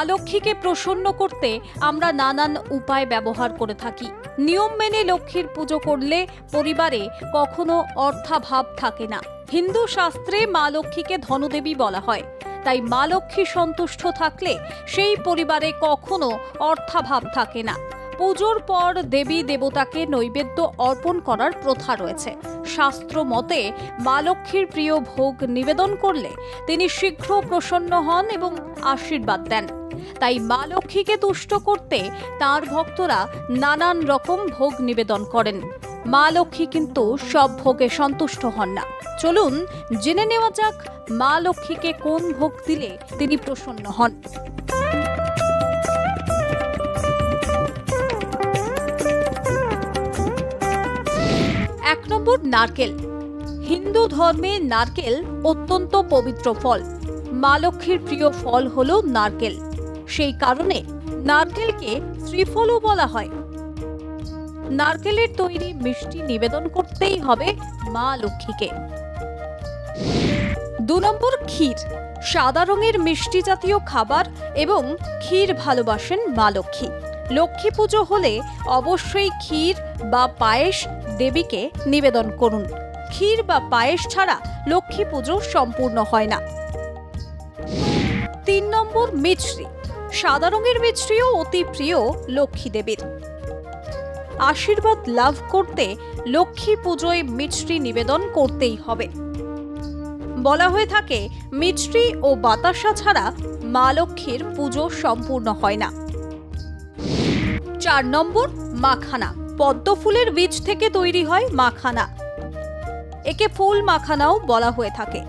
মা লক্ষ্মীকে প্রসন্ন করতে আমরা নানান উপায় ব্যবহার করে থাকি। নিয়ম মেনে লক্ষ্মীর পুজো করলে পরিবারে কখনো অর্থাভাব থাকে না। হিন্দু শাস্ত্রে মা লক্ষ্মীকে ধনদেবী বলা হয়। তাই মা লক্ষ্মী সন্তুষ্ট থাকলে সেই পরিবারে কখনো অর্থাভাব থাকে না। পুজোর পর দেবী দেবতাকে নৈবেদ্য অর্পণ করার প্রথা রয়েছে। শাস্ত্র মতে, মা লক্ষ্মীর প্রিয় ভোগ নিবেদন করলে তিনি শীঘ্র প্রসন্ন হন এবং আশীর্বাদ দেন। তাই মা লক্ষ্মীকে তুষ্ট করতে তার ভক্তরা নানান রকম ভোগ নিবেদন করেন। মা লক্ষ্মী কিন্তু সব ভোগে সন্তুষ্ট হন না। চলুন, জেনে নেওয়া যাক মা লক্ষ্মীকে কোন ভোগ দিলে তিনি প্রসন্ন হন। এক নম্বর নারকেল। হিন্দু ধর্মে নারকেল অত্যন্ত পবিত্র ফল। মা লক্ষ্মীর প্রিয় ফল হলো নারকেল। সেই কারণে নারকেলকে ত্রিফলও বলা হয়। নারকেলের তৈরি মিষ্টি নিবেদন করতেই হবে মা লক্ষ্মীকে। দু নম্বর ক্ষীর। সাদা রঙের মিষ্টি জাতীয় খাবার এবং ক্ষীর ভালোবাসেন মা লক্ষ্মী। লক্ষ্মী পুজো হলে অবশ্যই ক্ষীর বা পায়েস দেবীকে নিবেদন করুন। ক্ষীর বা পায়েস ছাড়া লক্ষ্মী পুজো সম্পূর্ণ হয় না। তিন নম্বর মিছরি। সাদা রঙের মিছরিও অতি প্রিয় লক্ষ্মী দেবীর। আশীর্বাদ লাভ করতে লক্ষ্মী পুজোয় মিছরি নিবেদন করতেই হবে। বলা হয়ে থাকে, মিছরি ও বাতাসা ছাড়া মা লক্ষ্মীর পুজো সম্পূর্ণ হয় না। চার নম্বর মাখানা। পদ্ম ফুলের বীজ থেকে তৈরি হয় মাখানা। একে ফুল মাখানাও বলা হয়ে থাকে।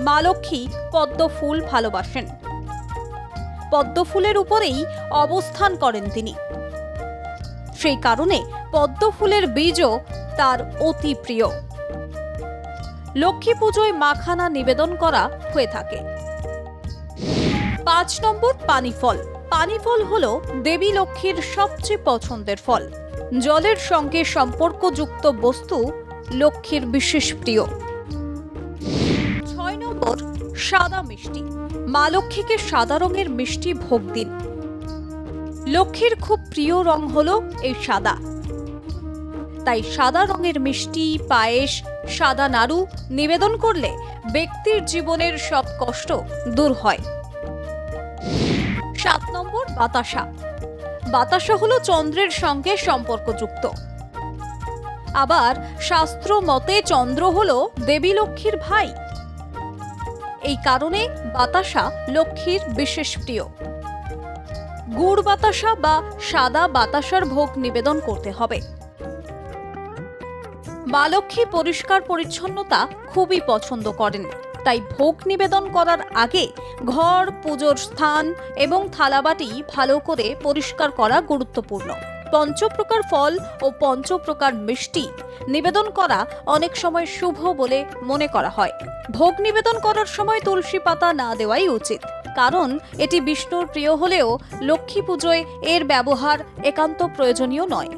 মা লক্ষ্মী পদ্ম ফুল ভালোবাসেন। পদ্ম ফুলের উপরেই অবস্থান করেন তিনি। সেই কারণে পদ্ম ফুলের বীজও তার অতি প্রিয়। লক্ষ্মী পুজোয় মাখানা নিবেদন করা হয়ে থাকে। পাঁচ নম্বর পানি ফল পানি ফল হল দেবী লক্ষ্মীর সবচেয়ে পছন্দের ফল। জলের সঙ্গে সম্পর্কযুক্ত বস্তু লক্ষ্মীর বিশেষ প্রিয়। ছয় নম্বর, সাদা মিষ্টি। মা লক্ষ্মীকে সাদা রঙের মিষ্টি ভোগ দিন। লক্ষ্মীর খুব প্রিয় রং হল এই সাদা। তাই সাদা রঙের মিষ্টি, পায়েস, সাদা নাড়ু নিবেদন করলে ব্যক্তির জীবনের সব কষ্ট দূর হয়। সাত নম্বর বাতাসা। বাতাসা হলো চন্দ্রের সঙ্গে সম্পর্কযুক্ত। আবার শাস্ত্র মতে চন্দ্র হলো দেবী লক্ষ্মীর ভাই। এই কারণে বাতাসা লক্ষ্মীর বিশেষ প্রিয়। গুড় বাতাসা বা সাদা বাতাসার ভোগ নিবেদন করতে হবে। মা লক্ষ্মী পরিষ্কার পরিচ্ছন্নতা খুবই পছন্দ করেন। তাই ভোগ নিবেদন করার আগে ঘর, পুজোর স্থান এবং থালাবাটি ভালো করে পরিষ্কার করা গুরুত্বপূর্ণ। পঞ্চপ্রকার ফল ও পঞ্চপ্রকার মিষ্টি নিবেদন করা অনেক সময় শুভ বলে মনে করা হয়। ভোগ নিবেদন করার সময় তুলসী পাতা না দেওয়াই উচিত। কারণ এটি বিষ্ণুর প্রিয় হলেও লক্ষ্মী পুজোয় এর ব্যবহার একান্ত প্রয়োজনীয় নয়।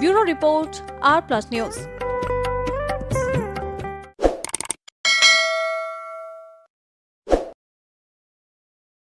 ব্যুরো রিপোর্ট, আর প্লাস নিউজ।